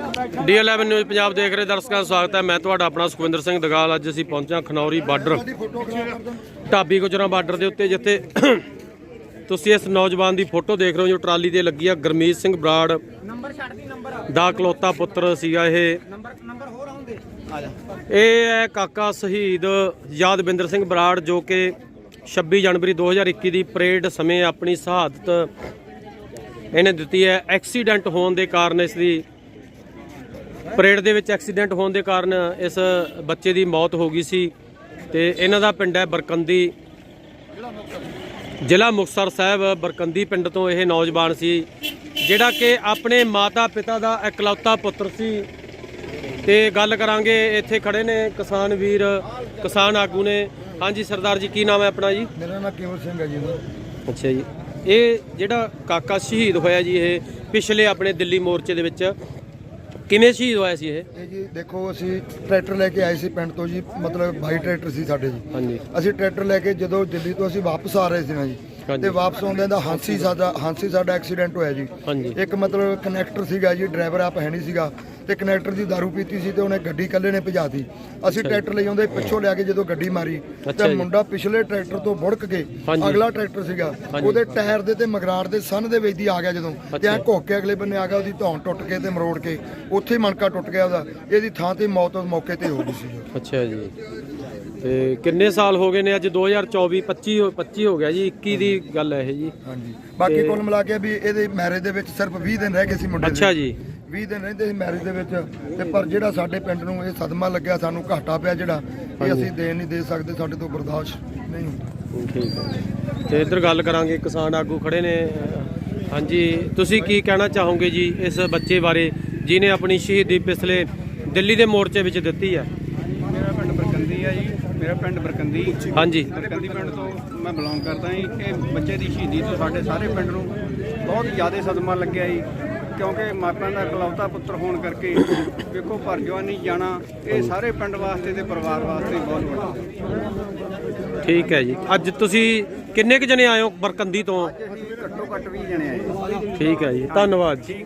ਡੀ11 news Punjab ਦੇਖ ਰਹੇ ਦਰਸ਼ਕਾਂ ਦਾ ਸਵਾਗਤ ਹੈ। ਮੈਂ ਤੁਹਾਡਾ ਆਪਣਾ ਸੁਖਵਿੰਦਰ ਸਿੰਘ ਦਗਾਲ। ਅੱਜ ਅਸੀਂ ਪਹੁੰਚੇ ਖਨੌਰੀ ਬਾਰਡਰ। ਢਾਬੀ ਗੁਜਰਾਂ ਬਾਰਡਰ ਦੇ ਉੱਤੇ ਜਿੱਥੇ ਤੁਸੀਂ ਇਸ ਨੌਜਵਾਨ ਦੀ ਫੋਟੋ ਦੇਖ ਰਹੇ ਹੋ ਜੋ ਟਰਾਲੀ ਤੇ ਲੱਗੀ ਆ। ਗਰਮੀਤ ਸਿੰਘ ਬਰਾੜ ਨੰਬਰ ਛੱਡ ਦੀ ਨੰਬਰ ਦਾ ਇਕਲੌਤਾ ਪੁੱਤਰ ਸੀਗਾ ਇਹ। ਨੰਬਰ ਨੰਬਰ ਹੋਰ ਆਉਂਦੇ। ਆ ਜਾ। ਇਹ ਹੈ ਕਾਕਾ ਸ਼ਹੀਦ ਯਾਦਵਿੰਦਰ ਸਿੰਘ ਬਰਾੜ ਜੋ ਕਿ 26 ਜਨਵਰੀ 2021 ਦੀ ਪਰੇਡ ਸਮੇਂ ਆਪਣੀ ਸ਼ਹਾਦਤ ਇਹਨੇ ਦਿੱਤੀ ਹੈ। ਐਕਸੀਡੈਂਟ ਹੋਣ ਦੇ ਕਾਰਨ ਇਸ ਦੀ ਪਰੇਡ ਦੇ ਵਿੱਚ ਐਕਸੀਡੈਂਟ ਹੋਣ ਦੇ ਕਾਰਨ ਇਸ ਬੱਚੇ ਦੀ ਮੌਤ ਹੋ ਗਈ ਸੀ ਤੇ ਇਹਨਾਂ ਦਾ ਪਿੰਡ ਹੈ ਬਰਕੰਦੀ। ਜ਼ਿਲ੍ਹਾ ਮੁਕਤਸਰ ਸਾਹਿਬ ਬਰਕੰਦੀ ਪਿੰਡ ਤੋਂ ਇਹ ਨੌਜਵਾਨ ਸੀ ਜਿਹੜਾ ਕਿ ਆਪਣੇ ਮਾਤਾ ਪਿਤਾ ਦਾ ਇਕਲੌਤਾ ਪੁੱਤਰ ਸੀ। ਤੇ ਗੱਲ ਕਰਾਂਗੇ ਇੱਥੇ ਖੜੇ ਨੇ ਕਿਸਾਨ ਵੀਰ ਕਿਸਾਨ ਆਗੂ ਨੇ। ਹਾਂਜੀ ਸਰਦਾਰ ਜੀ ਕੀ ਨਾਮ ਹੈ ਆਪਣਾ ਜੀ? ਮੇਰਾ ਨਾਮ ਕੇਵਲ ਸਿੰਘ ਹੈ ਜੀ। ਅੱਛਾ ਜੀ। ਇਹ ਜਿਹੜਾ ਕਾਕਾ ਸ਼ਹੀਦ ਹੋਇਆ ਜੀ ਇਹ ਪਿਛਲੇ ਆਪਣੇ ਦਿੱਲੀ ਮੋਰਚੇ ਦੇ ਵਿੱਚ ਕਿਵੇਂ ਸ਼ਹੀਦ ਹੋਇਆ ਸੀ ਇਹ ਇਹ ਜੀ ਦੇਖੋ ਅਸੀਂ ਟਰੈਕਟਰ ਲੈ ਕੇ ਆਏ ਸੀ ਪਿੰਡ ਤੋਂ ਜੀ ਮਤਲਬ ਬਾਈ ਟਰੈਕਟਰ ਸੀ ਸਾਡੇ ਜੀ ਹਾਂਜੀ ਅਸੀਂ ਟਰੈਕਟਰ ਲੈ ਕੇ ਜਦੋਂ ਦਿੱਲੀ ਤੋਂ ਅਸੀਂ ਵਾਪਸ ਆ ਰਹੇ ਸੀ ਨਾ ਜੀ। ਤੇ ਵਾਪਸ ਆਉਂਦੇ ਦਾ ਹਾਂਸੀ ਸਾਡਾ ਹਾਂਸੀ ਸਾਡਾ ਐਕਸੀਡੈਂਟ ਹੋਇਆ ਜੀ। ਇੱਕ ਮਤਲਬ ਕਨੈਕਟਰ ਸੀਗਾ ਜੀ ਡਰਾਈਵਰ ਆਪ ਹੈ ਨਹੀਂ ਸੀਗਾ। ਤੇ ਕਨੈਕਟਰ ਦੀ दारू ਪੀਤੀ ਸੀ ਤੇ ਉਹਨੇ ਗੱਡੀ ਕੱਲੇ ਨੇ ਭਜਾਤੀ ਅਸੀਂ ਟਰੈਕਟਰ ਲਈ ਆਉਂਦੇ ਪਿੱਛੋਂ ਲਿਆ ਕੇ ਜਦੋਂ ਗੱਡੀ ਮਾਰੀ ਤੇ। ਮੁੰਡਾ ਪਿਛਲੇ ਟਰੈਕਟਰ ਤੋਂ ਬੁੜਕ ਕੇ। ਅਗਲਾ ਟਰੈਕਟਰ ਸੀਗਾ। ਉਹਦੇ ਟਾਇਰ ਦੇ ਤੇ ਮਗਰਾੜ ਦੇ ਸੰਨ ਦੇ ਵਿੱਚ ਦੀ ਆ ਗਿਆ ਜਦੋਂ। ਤੇ। ਐ ਘੋਕ ਕੇ ਅਗਲੇ ਬੰਨੇ ਆ ਗਿਆ ਉਹਦੀ ਧੌਣ ਟੁੱਟ ਕੇ ਤੇ ਮਰੋੜ ਕੇ। ਉੱਥੇ ਮਣਕਾ ਟੁੱਟ ਗਿਆ ਉਹਦਾ। ਇਹਦੀ ਥਾਂ ਤੇ ਮੌਤ ਉਸ ਮੌਕੇ ਤੇ ਹੋ ਗਈ ਸੀ। ਅੱਛਾ ਜੀ। ਤੇ ਕਿੰਨੇ ਸਾਲ ਹੋ ਗਏ ਨੇ ਅੱਜ 2024 25 ਹੋ- 25 ਹੋ ਗਿਆ ਜੀ 21 ਦੀ ਗੱਲ ਹੈ ਇਹ ਜੀ। ਹਾਂਜੀ। ਬਾਕੀ ਕੁੱਲ ਮਿਲਾ ਕੇ ਵੀ ਇਹਦੇ ਮੈਰਿਜ ਦੇ ਵਿੱਚ ਸਿਰਫ 20 ਦਿਨ ਰਹਿ ਗਏ ਸੀ ਮੁੰਡੇ ਦੇ। ਅੱਛਾ ਜੀ। 20 ਦਿਨ ਰਹਿੰਦੇ ਸੀ ਮੈਰਿਜ ਦੇ ਵਿੱਚ ਤੇ ਪਰ ਜਿਹੜਾ ਸਾਡੇ ਪਿੰਡ ਨੂੰ ਇਹ ਸਦਮਾ ਲੱਗਿਆ ਸਾਨੂੰ ਘਾਟਾ ਪਿਆ ਜਿਹੜਾ ਇਹ ਅਸੀਂ ਦੇ ਨਹੀਂ ਦੇ ਸਕਦੇ ਸਾਡੇ ਤੋਂ ਬਰਦਾਸ਼ਤ ਨਹੀਂ ਠੀਕ ਹੈ। ਤੇ ਇੱਧਰ ਗੱਲ ਕਰਾਂਗੇ ਕਿਸਾਨ ਆਗੂ ਖੜੇ ਨੇ। ਹਾਂਜੀ ਤੁਸੀਂ ਕੀ ਕਹਿਣਾ ਚਾਹੋਗੇ ਜੀ ਇਸ ਬੱਚੇ ਬਾਰੇ ਜਿਨੇ ਆਪਣੀ ਸ਼ਹੀਦੀ ਪਿਛਲੇ ਦਿੱਲੀ ਦੇ ਮੋਰਚੇ ਵਿੱਚ ਦਿੱਤੀ ਹੈ? ਮੇਰਾ ਪਿੰਡ ਬਰਕੰਦੀ ਆ ਜੀ। ਮੇਰਾ ਪਿੰਡ ਬਰਕੰਦੀ। ਹਾਂਜੀ। ਬਰਕੰਦੀ ਪਿੰਡ ਤੋਂ ਮੈਂ ਬਿਲੋਂਗ ਕਰਦਾ ਜੀ। ਇਹ ਬੱਚੇ ਦੀ ਸ਼ਹੀਦੀ ਤੋਂ ਸਾਡੇ ਸਾਰੇ ਪਿੰਡ ਨੂੰ ਬਹੁਤ ਜ਼ਿਆਦਾ ਸਦਮਾ ਲੱਗਿਆ ਜੀ। ਕਿਉਂਕਿ ਮਾਪਿਆਂ ਦਾ ਇਕਲੌਤਾ ਪੁੱਤਰ ਹੋਣ ਕਰਕੇ ਵੇਖੋ ਭਰ ਜਵਾਨੀ ਜਾਣਾ। ਇਹ ਸਾਰੇ ਪਿੰਡ ਵਾਸਤੇ ਤੇ ਪਰਿਵਾਰ ਵਾਸਤੇ ਬਹੁਤ ਵੱਡਾ। ਠੀਕ ਹੈ ਜੀ। ਅੱਜ ਤੁਸੀਂ ਕਿੰਨੇ ਕੁ ਜਣੇ ਆਏ ਹੋ ਬਰਕੰਦੀ ਤੋਂ? ਘੱਟੋ ਘੱਟ 20 ਜਣੇ ਆਏ ਠੀਕ ਹੈ ਜੀ। ਧੰਨਵਾਦ ਜੀ।